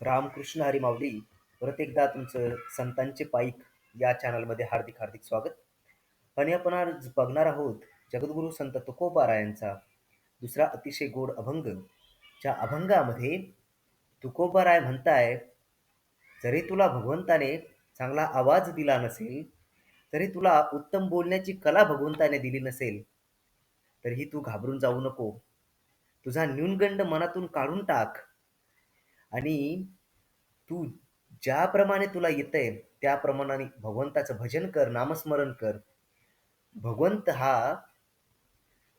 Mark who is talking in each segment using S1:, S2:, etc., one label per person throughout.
S1: रामकृष्ण हरी माऊली परत एकदा तुमचं संतांचे पाईक या चॅनलमध्ये हार्दिक हार्दिक स्वागत. आणि आपण आज बघणार आहोत जगद्गुरू संत तुकोबारायांचा दुसरा अतिशय गोड अभंग ज्या अभंगामध्ये तुकोबाराय म्हणताय जरी तुला भगवंताने चांगला आवाज दिला नसेल तरी तुला उत्तम बोलण्याची कला भगवंताने दिली नसेल तरीही तू घाबरून जाऊ नको. तुझा न्यूनगंड मनातून काढून टाक. आणि तू ज्याप्रमाणे तुला येतंय त्याप्रमाणे भगवंताचं भजन कर नामस्मरण कर. भगवंत हा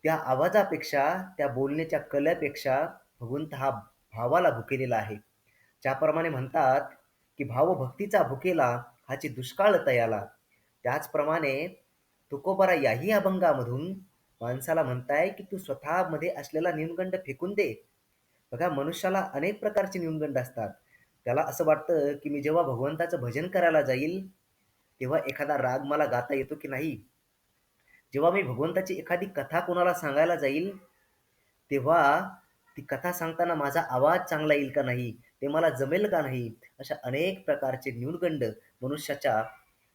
S1: त्या आवाजापेक्षा त्या बोलण्याच्या कलेपेक्षा भगवंत हा भावाला भुकेलेला आहे. ज्याप्रमाणे म्हणतात की भावभक्तीचा भुकेला हाची दुष्काळ तयाला. त्याचप्रमाणे तुकोबारा याही अभंगामधून माणसाला म्हणताय की तू स्वतःमध्ये असलेला न्यूनगंड फेकून दे. बघा मनुष्याला अनेक प्रकारचे न्यूनगंड असतात. त्याला असं वाटतं की मी जेव्हा भगवंताचं भजन करायला जाईल तेव्हा एखादा राग मला गाता येतो की नाही? जेव्हा मी भगवंताची एखादी कथा कोणाला सांगायला जाईल तेव्हा ती कथा सांगताना माझा आवाज चांगला येईल का नाही? ते मला जमेल का नाही? अशा अनेक प्रकारचे न्यूनगंड मनुष्याच्या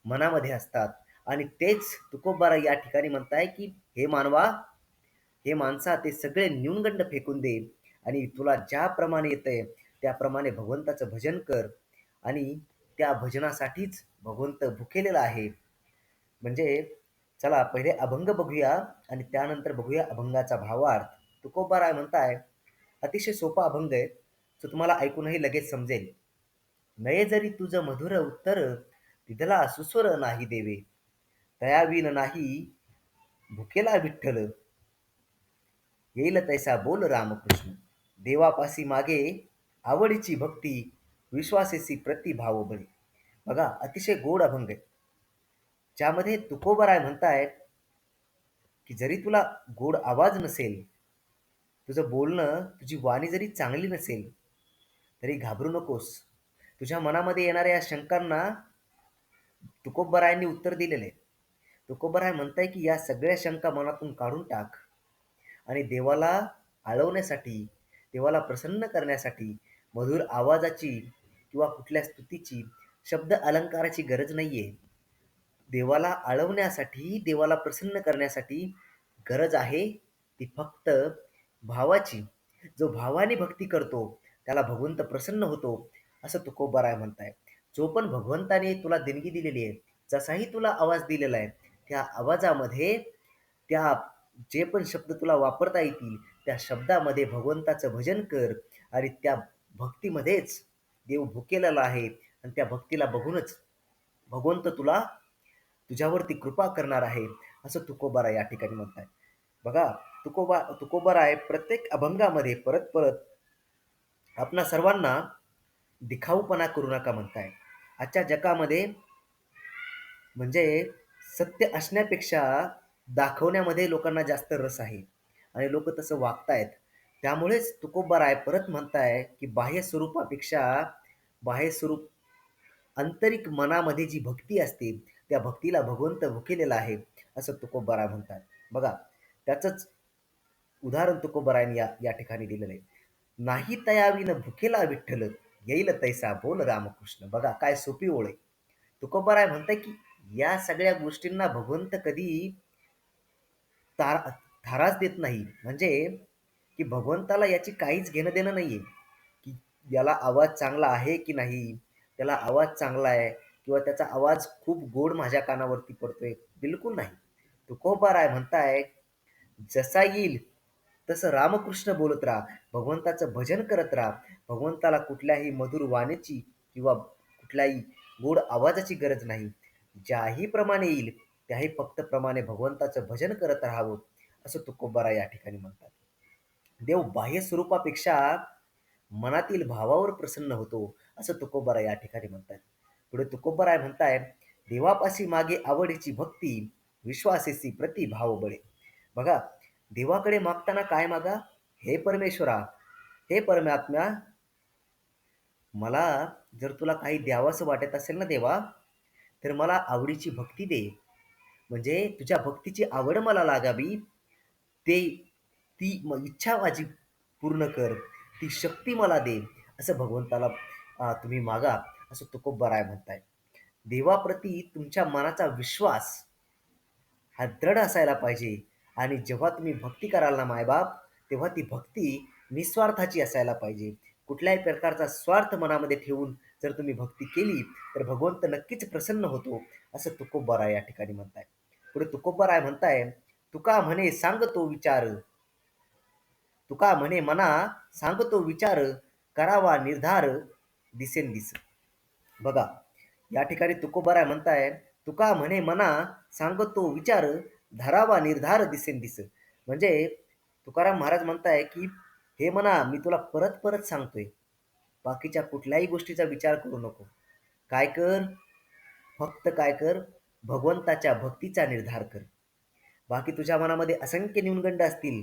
S1: मनामध्ये असतात. आणि तेच तुकोबारा या ठिकाणी म्हणताय की हे मानवा हे माणसा ते सगळे न्यूनगंड फेकून दे. आणि तुला ज्याप्रमाणे येतंय त्याप्रमाणे भगवंताचं भजन कर. आणि त्या भजनासाठीच भगवंत भुकेलेला आहे. म्हणजे चला पहिले अभंग बघूया आणि त्यानंतर बघूया अभंगाचा भावार्थ. तुकोबाराय म्हणताय अतिशय सोपा अभंग आहे जो तुम्हाला ऐकूनही लगेच समजेल. नये जरी तुझं मधुर उत्तर तिथला सुस्वर नाही देवे. तयाविन नाही भुकेला विठ्ठल. येईल तैसा बोल रामकृष्ण. देवापासी मागे आवडीची भक्ती विश्वासेसी प्रतिभाव बळी बघा अतिशय गोड अभंग आहे. ज्यामध्ये तुकोबराय म्हणतायत की जरी तुला गोड आवाज नसेल तुझं बोलणं तुझी वाणी जरी चांगली नसेल तरी घाबरू नकोस. तुझ्या मनामध्ये येणाऱ्या या शंकांना तुकोबरायांनी उत्तर दिलेलं आहे. तुकोबराय म्हणताय की या सगळ्या शंका मनातून काढून टाक आणि देवाला आळवण्यासाठी देवाला प्रसन्न करण्यासाठी मधुर आवाजाची किंवा कुठल्या स्तुतीची शब्द अलंकाराची गरज नाहीये. देवाला आळवण्यासाठी देवाला प्रसन्न करण्यासाठी गरज आहे. ती फक्त भावाची. जो भावाने भक्ती करतो त्याला भगवंत प्रसन्न होतो असं तुकोबाराय म्हणताय. जो पण भगवंताने तुला देणगी दिलेली आहे जसाही तुला आवाज दिलेला आहे त्या आवाजामध्ये त्या जे पण शब्द तुला वापरता येतील त्या शब्दामध्ये भगवंताचं भजन कर आणि त्या भक्तीमध्येच देव भुकेलेला आहे आणि त्या भक्तीला बघूनच भगवंत तुला तुझ्यावरती कृपा करणार आहे असं तुकोबारा या ठिकाणी म्हणताय बघा तुकोबा तुकोबारा आहे प्रत्येक अभंगामध्ये परत परत आपणा सर्वांना दिखाऊपणा करू नका म्हणताय आजच्या जगामध्ये म्हणजे सत्य असण्यापेक्षा दाखवण्यामध्ये लोकांना जास्त रस आहे. आणि लोक तसं वागतायत. त्यामुळेच तुकोबाराय परत म्हणताय की बाह्य स्वरूपापेक्षा बाह्य स्वरूप आंतरिक मनामध्ये जी भक्ती असते त्या भक्तीला भगवंत भुकेलेला आहे असं तुकोबाराय म्हणतात. बघा त्याचंच उदाहरण तुकोबारायने या या ठिकाणी दिलेलं आहे. नाही तयावीन भुकेला विठ्ठल येईल तैसा बोल रामकृष्ण. बघा काय सोपी ओळ आहे. तुकोबाराय म्हणताय की या सगळ्या गोष्टींना भगवंत कधी तार धाराच देत नाही. म्हणजे की भगवंताला याची काहीच घेणं देणं नाही आहे की याला आवाज चांगला आहे की नाही? त्याला आवाज चांगला आहे किंवा त्याचा आवाज खूप गोड माझ्या कानावरती पडतोय? बिलकुल नाही. तुकोबाराय म्हणताय जसा येईल तसं रामकृष्ण बोलत राहा. भगवंताचं भजन करत राहा. भगवंताला कुठल्याही मधुर वाणीची किंवा कुठल्याही गोड आवाजाची गरज नाही. ज्याही प्रमाणे येईल त्याही फक्त प्रमाणे भगवंताचं भजन करत राहावं. असं तुकोबारा या ठिकाणी म्हणतात. देव बाह्य स्वरूपापेक्षा मनातील भावावर प्रसन्न होतो असं तुकोबारा या ठिकाणी म्हणतात. पुढे तुकोबाराय म्हणताय देवापाशी मागे आवडीची भक्ती विश्वासेसी प्रतिभाव बळे. बघा देवाकडे मागताना काय मागा? हे परमेश्वरा हे परमात्म्या मला जर तुला काही द्यावंसं वाटत असेल ना देवा तर मला आवडीची भक्ती दे. म्हणजे तुझ्या भक्तीची आवड मला लागावी ते ती म- इच्छा माझी पूर्ण कर ती शक्ती मला दे असं भगवंताला तुम्ही मागा असं तुकोबराय म्हणताय. देवाप्रती तुमच्या मनाचा विश्वास हा दृढ असायला पाहिजे. आणि जेव्हा तुम्ही भक्ती कराल ना मायबाप तेव्हा ती भक्ती निस्वार्थाची असायला पाहिजे. कुठल्याही प्रकारचा स्वार्थ मनामध्ये ठेवून जर तुम्ही भक्ती केली तर भगवंत नक्कीच प्रसन्न होतो असं तुकोबराय या ठिकाणी म्हणताय. पुढे तुकोबराय म्हणताय तुका म्हणे सांगतो विचार. तुका म्हणे मना सांगतो विचार करावा निर्धार दिसेन दिस. बघा या ठिकाणी तुकोबराय म्हणताय तुका म्हणे मना सांगतो विचार धरावा निर्धार दिसेन दिस. म्हणजे तुकाराम महाराज म्हणताय की हे म्हणा मी तुला परत परत सांगतोय. बाकीच्या कुठल्याही गोष्टीचा विचार करू नको. काय कर? फक्त काय कर? भगवंताच्या भक्तीचा निर्धार कर. बाकी तुझ्या मनामध्ये असंख्य न्यूनगंड असतील.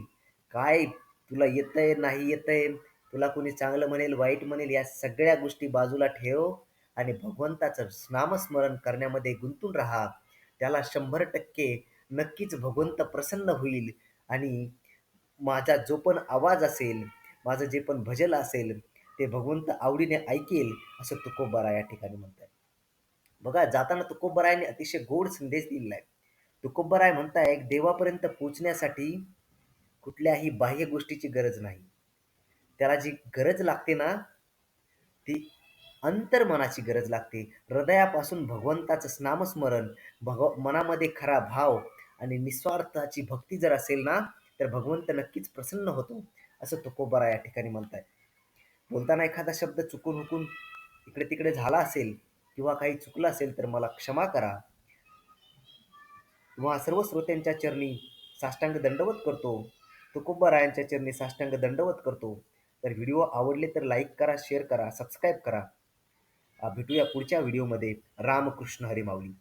S1: काय? तुला येतंय नाही येतंय? तुला कोणी चांगलं म्हणेल वाईट म्हणेल या सगळ्या गोष्टी बाजूला ठेव आणि भगवंताचं नामस्मरण करण्यामध्ये गुंतून राहा. त्याला शंभर टक्के नक्कीच भगवंत प्रसन्न होईल. आणि माझा जो पण आवाज असेल माझं जे पण भजन असेल ते भगवंत आवडीने ऐकेल असं तुकोबारा या ठिकाणी म्हणतात. बघा जाताना तुकोबरायने अतिशय गोड संदेश दिलेला आहे तुकोबराय म्हणताय देवापर्यंत पोचण्यासाठी कुठल्याही बाह्य गोष्टीची गरज नाही. त्याला जी गरज लागते ना ती अंतर्मनाची गरज लागते. हृदयापासून भगवंताचं नामस्मरण भगव मनामध्ये खरा भाव आणि निस्वार्थाची भक्ती जर असेल ना तर भगवंत नक्कीच प्रसन्न होतो असं तुकोबरा या ठिकाणी म्हणताय. बोलताना एखादा शब्द चुकून हुकून इकडे तिकडे झाला असेल किंवा काही चुकलं असेल तर मला क्षमा करा. किंवा सर्व श्रोत्यांच्या चरणी साष्टांग दंडवत करतो. तुकोबरायांच्या चरणी साष्टांग दंडवत करतो. तर व्हिडिओ आवडले तर लाईक करा शेअर करा सबस्क्राईब करा. भेटूया पुढच्या व्हिडिओमध्ये. रामकृष्ण हरिमावली